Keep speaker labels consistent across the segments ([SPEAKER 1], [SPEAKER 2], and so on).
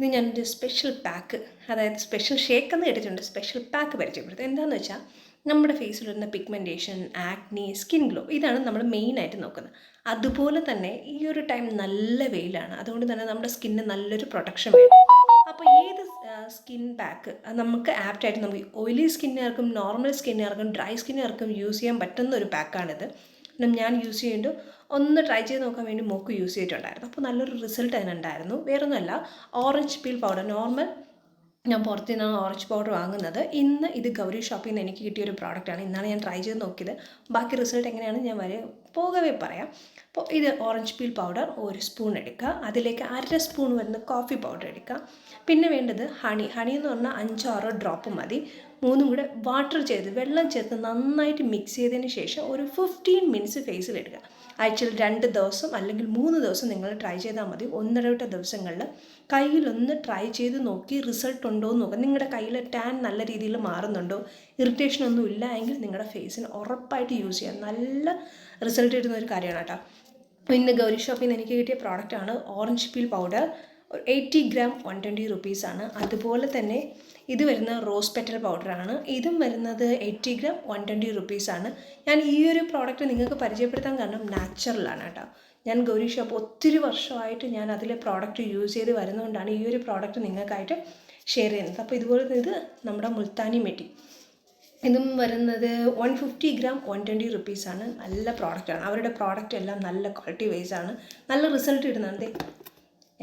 [SPEAKER 1] ഇത് ഞാനൊരു special pack അതായത് സ്പെഷ്യൽ ഷേക്ക് എന്ന് കേട്ടിട്ടുണ്ട്. സ്പെഷ്യൽ പാക്ക് പരിചയപ്പെടുത്തുക. എന്താണെന്ന് വെച്ചാൽ നമ്മുടെ ഫേസിൽ വരുന്ന പിഗ്മെന്റേഷൻ ആക്നി സ്കിൻ ഗ്ലോ ഇതാണ് നമ്മൾ മെയിനായിട്ട് നോക്കുന്നത്. അതുപോലെ തന്നെ ഈ ഒരു ടൈം നല്ല വെയിലാണ്. അതുകൊണ്ട് തന്നെ നമ്മുടെ സ്കിന്നിന് നല്ലൊരു പ്രൊട്ടക്ഷൻ വേണം. അപ്പോൾ ഏത് സ്കിൻ പാക്ക് നമുക്ക് ആപ്റ്റായിട്ട് നമുക്ക് ഓയിലി സ്കിന്നുകാർക്കും നോർമൽ സ്കിന്നുകാർക്കും ഡ്രൈ സ്കിന്നുകാർക്കും യൂസ് ചെയ്യാൻ പറ്റുന്ന ഒരു പാക്കാണിത് ഞാൻ യൂസ് ചെയ്യുമ്പോൾ ഒന്ന് ട്രൈ ചെയ്ത് നോക്കാൻ വേണ്ടി മോക്ക് യൂസ് ചെയ്തിട്ടുണ്ടായിരുന്നു. അപ്പോൾ നല്ലൊരു റിസൾട്ട് അതിനുണ്ടായിരുന്നു. വേറൊന്നുമല്ല ഓറഞ്ച് പീൽ പൗഡർ നോർമൽ ഞാൻ പുറത്തു നിന്നാണ് ഓറഞ്ച് പൗഡർ വാങ്ങുന്നത്. ഇന്ന് ഇത് ഗൗരി ഷോപ്പിൽ നിന്ന് എനിക്ക് കിട്ടിയ ഒരു പ്രോഡക്റ്റാണ് ഇന്നാണ് ഞാൻ ട്രൈ ചെയ്ത് നോക്കിയത്. ബാക്കി റിസൾട്ട് എങ്ങനെയാണ് ഞാൻ വരെ പോകവേ പറയാം. അപ്പോൾ ഇത് ഓറഞ്ച് പീൽ പൗഡർ ഒരു സ്പൂൺ എടുക്കുക. അതിലേക്ക് അര സ്പൂൺ വരുന്ന കോഫി പൗഡർ എടുക്കുക. പിന്നെ വേണ്ടത് ഹണി ഹണി എന്ന് പറഞ്ഞാൽ അഞ്ചാറോ ഡ്രോപ്പ് മതി. മൂന്നും കൂടെ വാട്ടർ ചേർത്ത് വെള്ളം ചേർത്ത് നന്നായിട്ട് മിക്സ് ചെയ്തതിന് ശേഷം ഒരു ഫിഫ്റ്റീൻ മിനിറ്റ്സ് ഫേസിൽ എടുക്കുക ആഴ്ചയിൽ രണ്ട് ദിവസം അല്ലെങ്കിൽ മൂന്ന് ദിവസം നിങ്ങൾ ട്രൈ ചെയ്താൽ മതി. ഒന്നിടവിട്ട ദിവസങ്ങളിൽ കയ്യിലൊന്ന് ട്രൈ ചെയ്ത് നോക്കി റിസൾട്ട് ഉണ്ടോ എന്ന് നോക്കാം നിങ്ങളുടെ കയ്യിൽ ടാൻ നല്ല രീതിയിൽ മാറുന്നുണ്ടോ? ഇറിറ്റേഷൻ ഒന്നും ഇല്ല എങ്കിൽ നിങ്ങളുടെ ഫേസിന് ഉറപ്പായിട്ട് യൂസ് ചെയ്യാം. നല്ല റിസൾട്ട് കിട്ടുന്ന ഒരു കാര്യമാണ് കേട്ടോ. ഇന്ന് ഗൗരി ഷോപ്പിൽ നിന്ന് എനിക്ക് കിട്ടിയ പ്രോഡക്റ്റാണ് orange peel powder eighty gram one twenty ആണ്. അതുപോലെ തന്നെ ഇത് വരുന്ന റോസ് പെറ്റൽ പൗഡറാണ് ഇതും വരുന്നത് എയ്റ്റി ഗ്രാം വൺ ട്വന്റി റുപ്പീസാണ് ഞാൻ ഈ ഒരു പ്രോഡക്റ്റ് നിങ്ങൾക്ക് പരിചയപ്പെടുത്താൻ കാരണം നാച്ചുറലാണ് കേട്ടോ. ഞാൻ ഗൗരി ഷോപ്പ് ഒത്തിരി വർഷമായിട്ട് ഞാൻ അതിലെ പ്രോഡക്റ്റ് യൂസ് ചെയ്ത് വരുന്നതുകൊണ്ടാണ് ഈ ഒരു പ്രോഡക്റ്റ് നിങ്ങൾക്കായിട്ട് ഷെയർ ചെയ്യുന്നത്. അപ്പോൾ ഇതുപോലെ ഇത് നമ്മുടെ മുൽത്താനി മെറ്റി ഇതും വരുന്നത് one fifty gram one twenty റുപ്പീസാണ് നല്ല പ്രോഡക്റ്റാണ് അവരുടെ പ്രോഡക്റ്റ് എല്ലാം നല്ല ക്വാളിറ്റി വൈസാണ് നല്ല റിസൾട്ട് ഇടുന്നുണ്ട്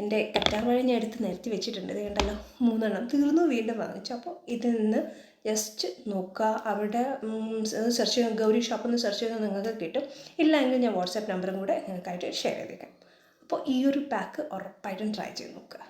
[SPEAKER 1] എന്റെ കറ്റാർ വാഴ ഞാൻ എടുത്ത് നിരത്തി വെച്ചിട്ടുണ്ട്. ഇത് കണ്ടല്ലോ മൂന്നെണ്ണം തീർന്നു വീണ്ടും വാങ്ങിച്ചു. അപ്പോൾ ഇതിൽ നിന്ന് ജസ്റ്റ് നോക്കുക. അവിടെ സെർച്ച് ചെയ്യുക ഗൗരി ഷോപ്പിൽ നിന്ന് സെർച്ച് ചെയ്താൽ നിങ്ങൾക്ക് കിട്ടും. ഇല്ല എങ്കിൽ ഞാൻ വാട്സാപ്പ് നമ്പറും കൂടെ നിങ്ങൾക്കായിട്ട് ഷെയർ ചെയ്തേക്കാം. അപ്പോൾ ഈ ഒരു പാക്ക് ഉറപ്പായിട്ടും ട്രൈ ചെയ്ത് നോക്കുക.